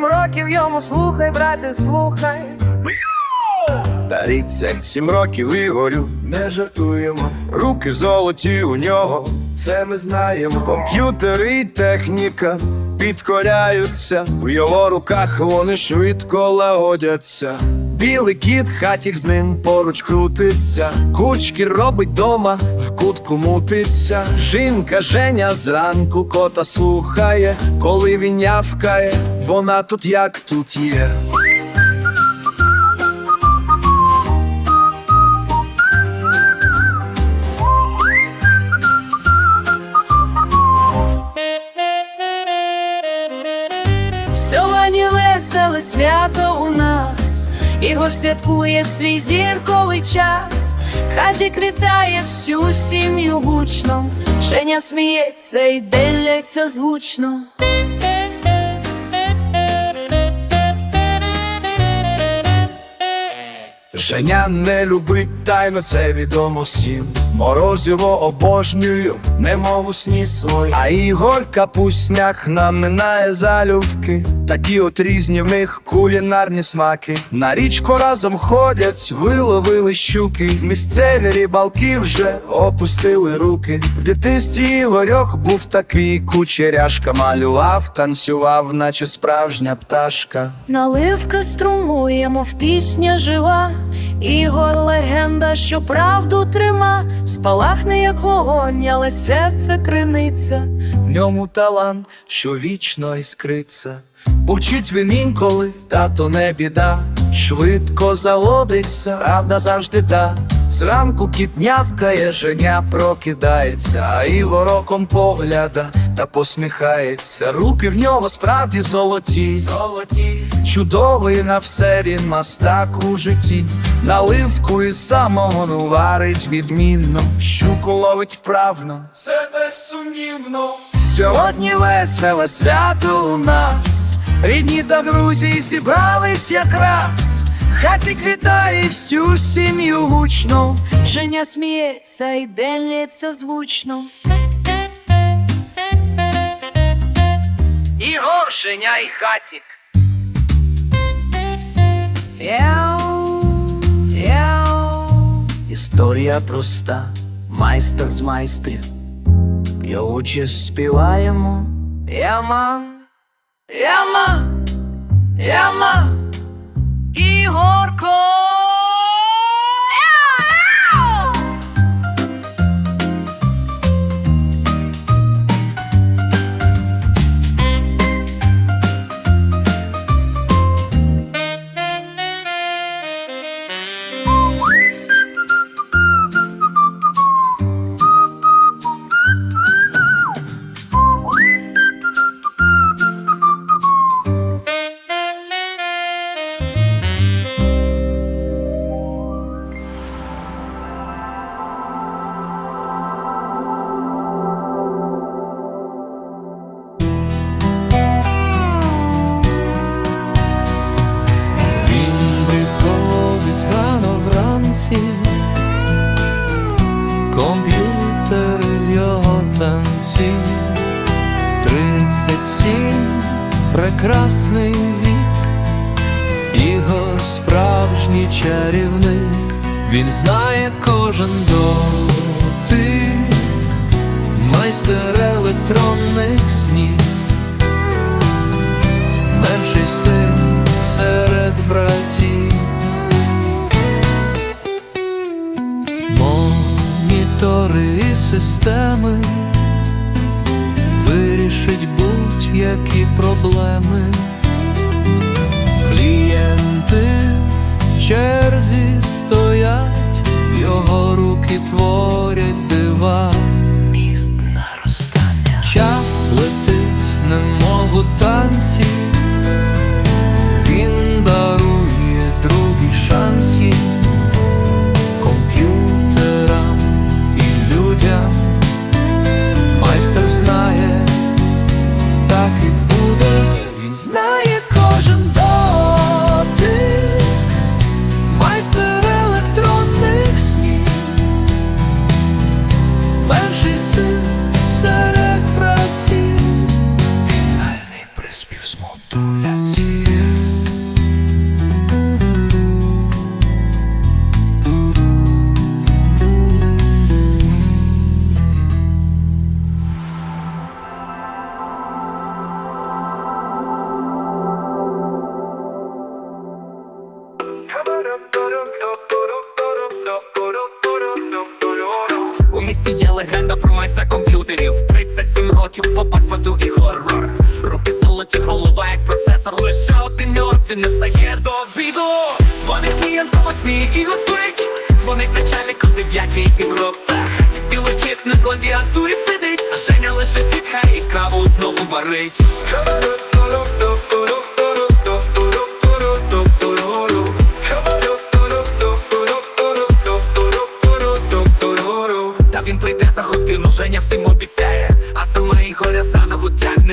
37 років йому слухай, брате, слухай. Тридцять років Ігорю, не жартуємо. Руки золоті у нього, це ми знаємо. Комп'ютери і техніка підкоряються. в його руках вони швидко лагодяться. Білий кіт хатік з ним поруч крутиться. Кучки робить дома, в кутку мутиться. Жінка Женя зранку кота слухає, коли він нявкає, вона тут як тут є. Сьогодні веселе нас, Ігор святкує свій зірковий час, хаті вітає всю сім'ю гучно, Женя сміється і деляться звучно. Женя не любить тайно, це відомо всім. Морозиво обожнюю, немов у сні свої. А Ігор капусняк наминає залюбки. Такі от різні в них кулінарні смаки. На річку разом ходять, виловили щуки. Місцеві рибалки вже опустили руки. В дитинстві Ігорьох був такий кучеряшка, малював, танцював, наче справжня пташка. Наливка струмує, мов пісня жива, Ігор легенда, що правду трима, спалахне, як вогонь, але серце криниця. В ньому талант, що вічно іскриться. Учить він інколи, тато не біда, швидко заводиться, правда завжди та. Зранку кіт нявкає, женя прокидається, а Ігор оком погляда та посміхається. Руки в нього справді золоті, золоті, чудовий на все він мастак у житті. Наливку із самого варить відмінно, щуку ловить вправно, це безсумнівно. Сьогодні веселе свято у нас, рідні та друзі зібрались якраз. Хаті квітає всю сім'ю гучно. Женя сміється і деляться звучно. Ігор, Женя і хатік. Історія проста, майстер з майстрів. І очі співаємо. Яма, яма, яма, Ігорко! Він майстер електронних снів менший син серед братів. Монітори і системи вирішить будь-які проблеми. Клієнти в черзі стоять, його руки творять немов у У місті є легенда про майса комп'ютерів. 37 років попав паду і хоррор Руки золоті, голова як процесор. Лише один нюанс, він не встає до обіду. Дзвонить клієнт о восьмій і гостить Дзвонить начальник у дев'ятій і в роптах Білий кіт на клавіатурі сидить. А Женя лише сітха і каву знову варить.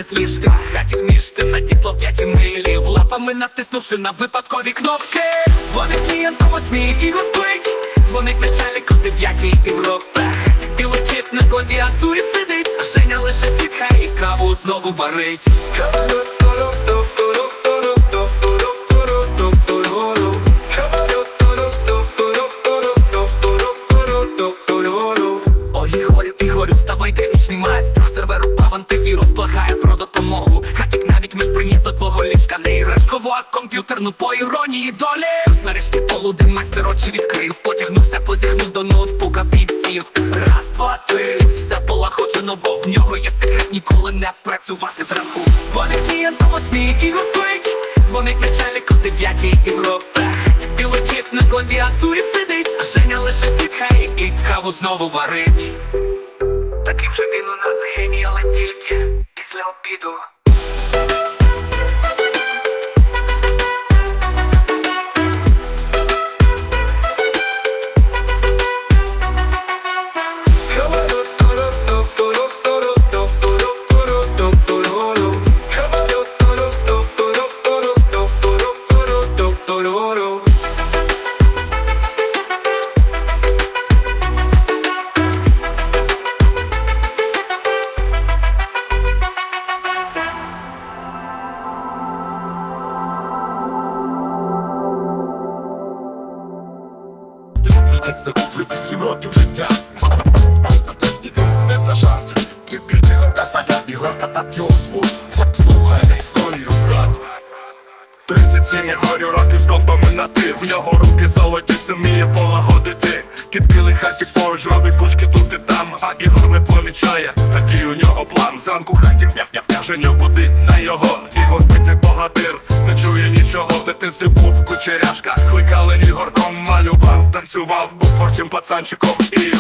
З ліжка. Хатік між тим надіслав п'ять імейлів Лапами натиснувши на випадкові кнопки. Дзвонить клієнт о восьмій і гостить Дзвонить начальник о дев'ятій і в руках Білий кіт на клавіатурі сидить. А Женя лише сітхає і каву знову варить. Ой, Ігорю, Ігорю, вставай, технічний майстер Сервер упав, про допомогу. Хатік навіть між приніс до твого ліжка. Не іграшкову, а комп'ютерну по іронії долі. Нарешті полудень майстер очі відкрив. Потягнувся, позіхнув до ноутбука, підсів. Раз, два, три, все полагоджено, бо в нього є секрет ніколи не працювати зранку. Дзвонить клієнт о восьмій і гостить. Дзвонить начальник о дев'ятій і в Білий кіт на клавіатурі сидить, а Женя лише сітхає і каву знову варить. Вже він у нас хімія, але тільки після обіду. Пацанчиком. Ігор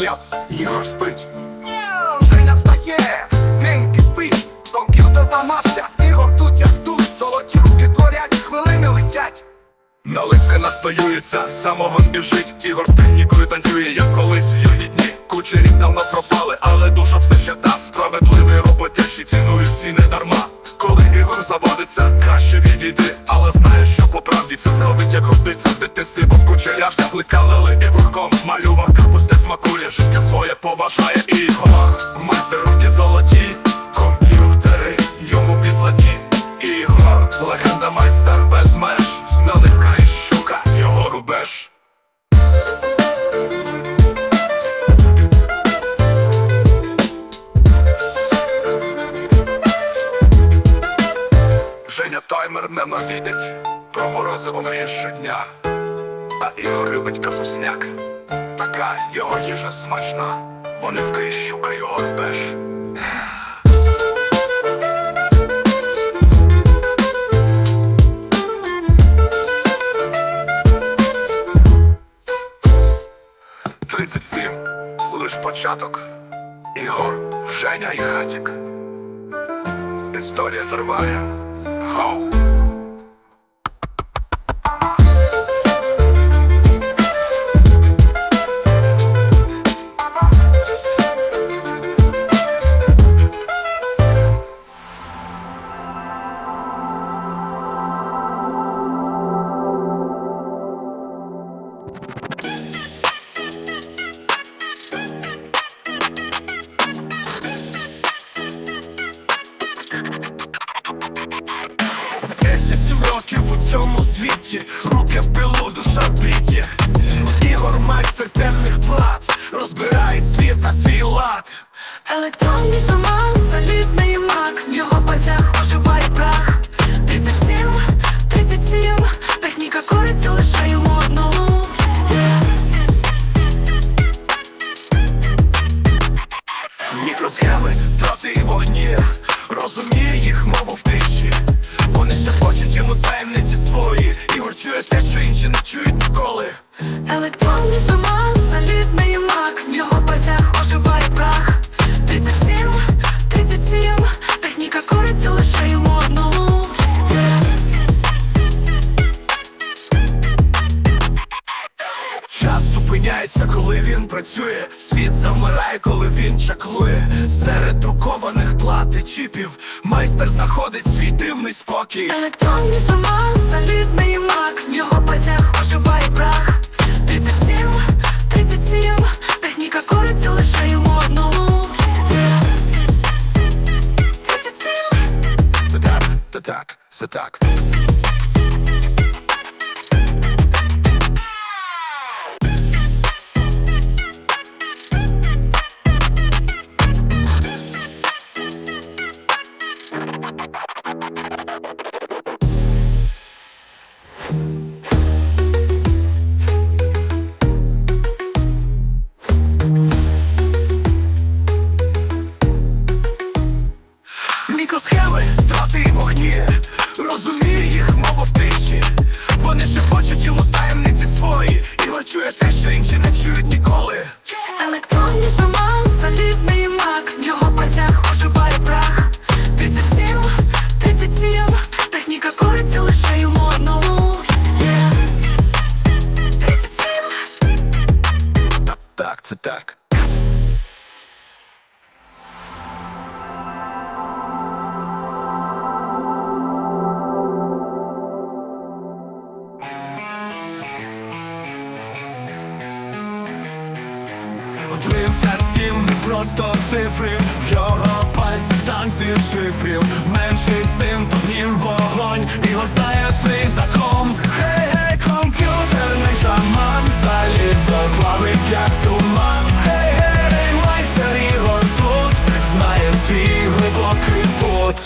ляп, Ігор спить пінки спить Комп'ютер зламався, Ігор тут як тут Золоті руки творять, хвилини летять Наливка настоюється, самогон біжить. Ігор з технікою танцює, як колись в юні дні. Кучері давно пропали, але душа все ще та. Справедливий роботящий цінують всі не дарма Коли Ігор заводиться, краще відійди. Але знає, що по правді все зробить, як годиться. В дитинстві був кучеряшка, кликали Ігорком Малював капусти смакує, життя своє поважає Ігор. Майстер руки золоті, комп'ютери йому підладні. Ігор, легенда майстер без меж. Наливка і щука, його рубеж Женя таймер про морозиво мріє щодня, а Ігор любить капусняк. Така його їжа смачна, вони і щука його рубеж. Тридцять сім, лиш початок. Ігор, Женя і Хатік. Історія триває. Хоу! Чіпів майстер знаходить свій дивний спокій. Електронний шаман, залізний мак, в його потяг оживає прах. 37, 37, техніка кориться лише йому одному. 37 Та так, та так, все так. 37 просто цифри. В його пальцях танці шифрів. Менший син поднім вогонь І знає свій закон. Гей, гей, комп'ютерний шаман. Залізо плавить як туман. Гей, гей, майстер його тут. Знає свій глибокий путь.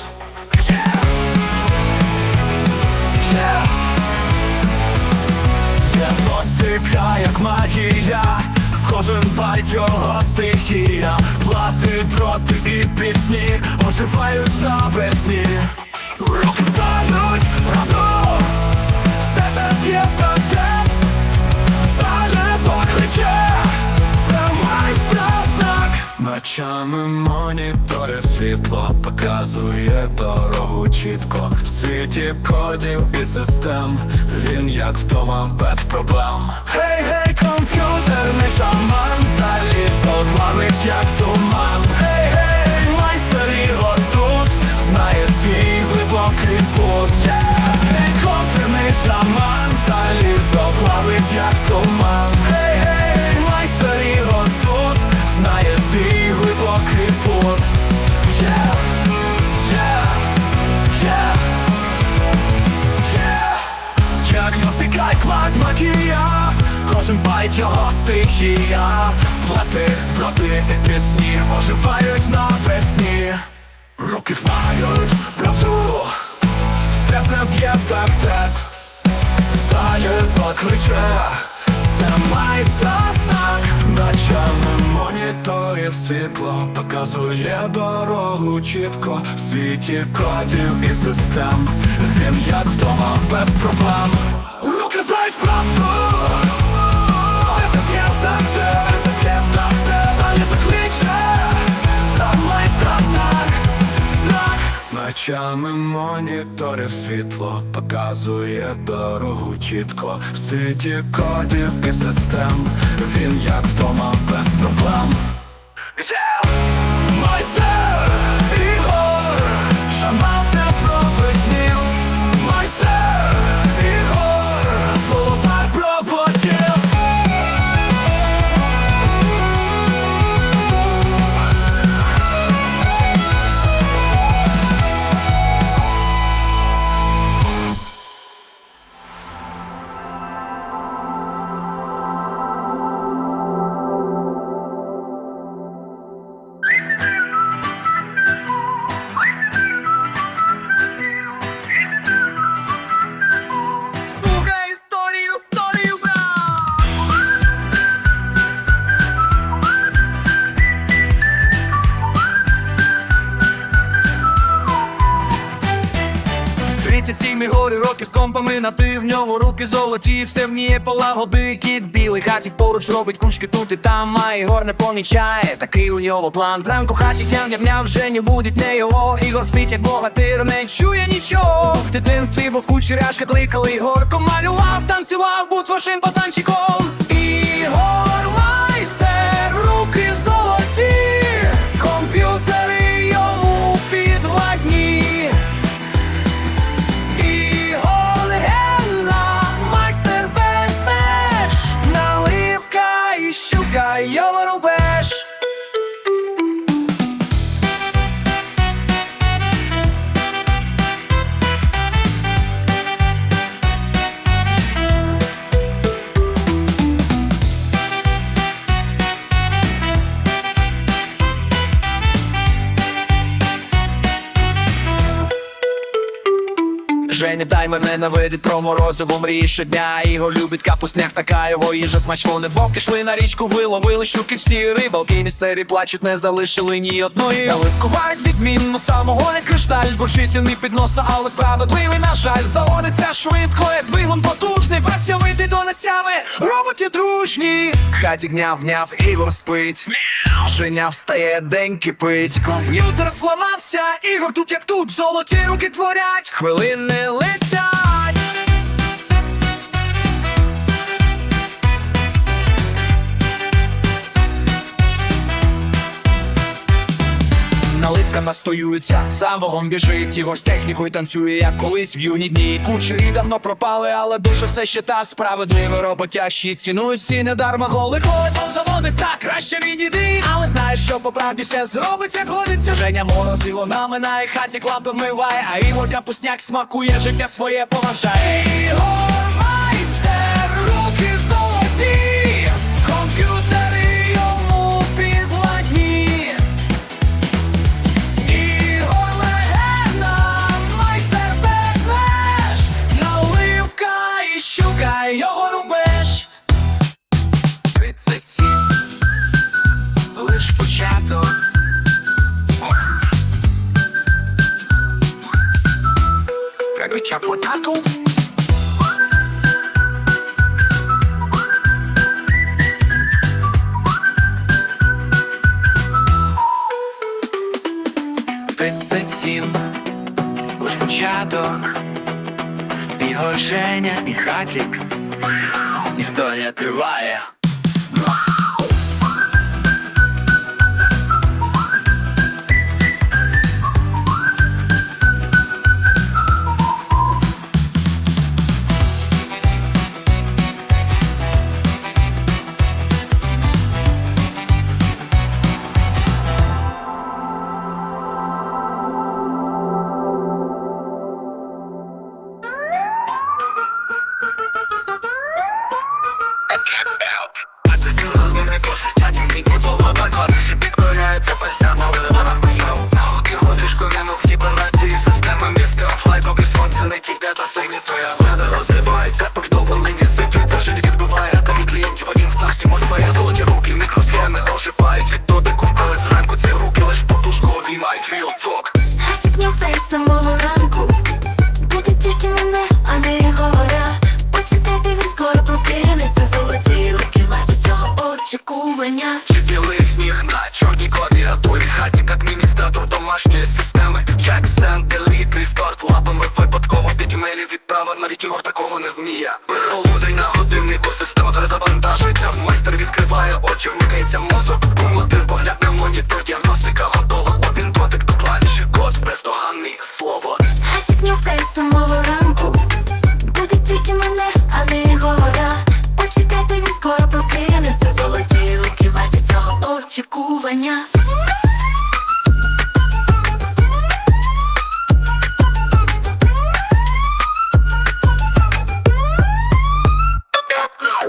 Я достріпля, як магія. Кожен байт його стихія. Плати, дроти і пісні Оживають навесні Ночами світло показує дорогу чітко. В світі кодів і систем. Він як вдома без проблем. Гей, гей, комп'ютерний шаман. Залізо плавить як туман. Гей, гей, майстер Ігор тут. Знає свій глибокий путь. Yeah! Гей, комп'ютерний шаман. Залізо плавить як туман. Гей, гей, майстер Ігор тут. Знає свій глибокий путь Кожен байт його стихія. Плати, проти, пісні оживають навесні. Руки знають правду Серце б'є в так-так Залізо криче Це майстра знак Ночами моніторів світло? Показує дорогу чітко. В світі кодів і систем. Він як вдома без проблем. Руки знають правду Ночами моніторів світло показує дорогу чітко в світі кодів і систем. Він як вдома без проблем. На ти в ньому руки золоті, все вміє полагоди кіт білий хатік поруч робить кучки тут і там, а Ігор не помічає, такий у нього план. Зранку хатік ням-ням-ням вже не будуть не його. Ігор спить, як богатир, не чує нічого. В дитинстві був кучеряшка, кликали Ігорко малював, танцював, був вашим пацанчиком. Ігор Таймер ненавидить про морозиво мрії щодня. Його любить капусняк, така його їжа смач Вони вовки йшли на річку, виловили щуки всі рибалки. Місцеві плачуть, не залишили ні одної. Наливкувають відмінно, самого не кришталь Борчитяний під носа, але справедливий, на жаль Заводиться швидко, як двигун потужний Працьовитий донестями, роботи дружні. Хаті гняв-гняв, Ігор спить Женя встає, день кипить. Комп'ютер зламався, Ігор тут як тут Золоті руки творять, хвилини летять Наливка настоюється, сам біжить, його з технікою танцює, як колись в юні дні. Кучері давно пропали, але душа все ще та. Справедливо роботящі цінують всі недарма голи. Коли заводиться, краще відійди. Але знаєш, що по правді все зробить, як годиться. Женя морозило наминає, хаті клапи вмиває, а Ігор капусняк смакує, життя своє поважає Прибиття потату. Тридцять сім, лиш початок, його Женя і хатік, історія триває. Цього очікування Білий сніг на чорній коді Рятує хатік адміністратор домашньої системи. Чек, сент, еліт, рестарт Лапами випадково під імейлі відправив. Навіть Ігор такого не вміє. Перелудий на годиннику Система перезавантажується. Майстер відкриває очі, вмикається мозок. Один погляд на монітор Діагностика готова. Один дотик до клавіші Код бездоганний. Слово. Хатік нюхає з очікування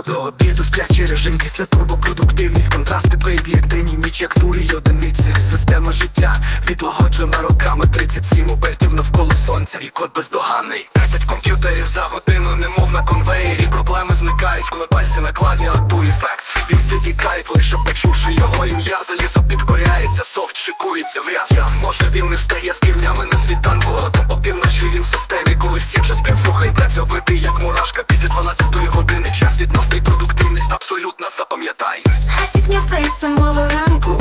До обіду сплячий режим після турбопродуктивність, контрасти при об'єктивній ніч як турі, одиниці. Система життя відлагоджена роками. 37 обертів навколо сонця. І код бездоганний. 10 комп'ютерів за годину, немов на конвеєрі. Проблеми зникають, коли пальці на клавіатурі фекс Він сидить кайт, лише почувши його ім'я. Залізо підкоряється, софт шикується в ряд. Я, Може він не встає з півнями на світанку а то опівночі він в системі, коли всі вже співслухай працьовитий, як мурашка. Після 12 години час від нас Якісний, продуктивність абсолютно запам'ятай. Хатік не писаного ранку.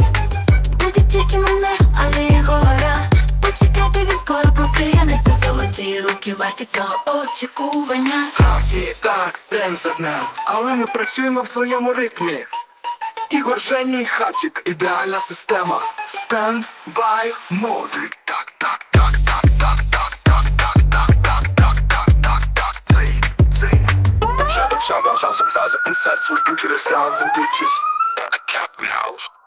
Буде тільки мене, але я гора. Почекати він скоро прокинеться. Золоті руки варті цього очікування. І так, денсерне, але ми працюємо в своєму ритмі. Ігор Женій Хатік, ідеальна система. Stand by, модрик та. Shout out, shout some size of insects to the sounds and glitches. A cap meows.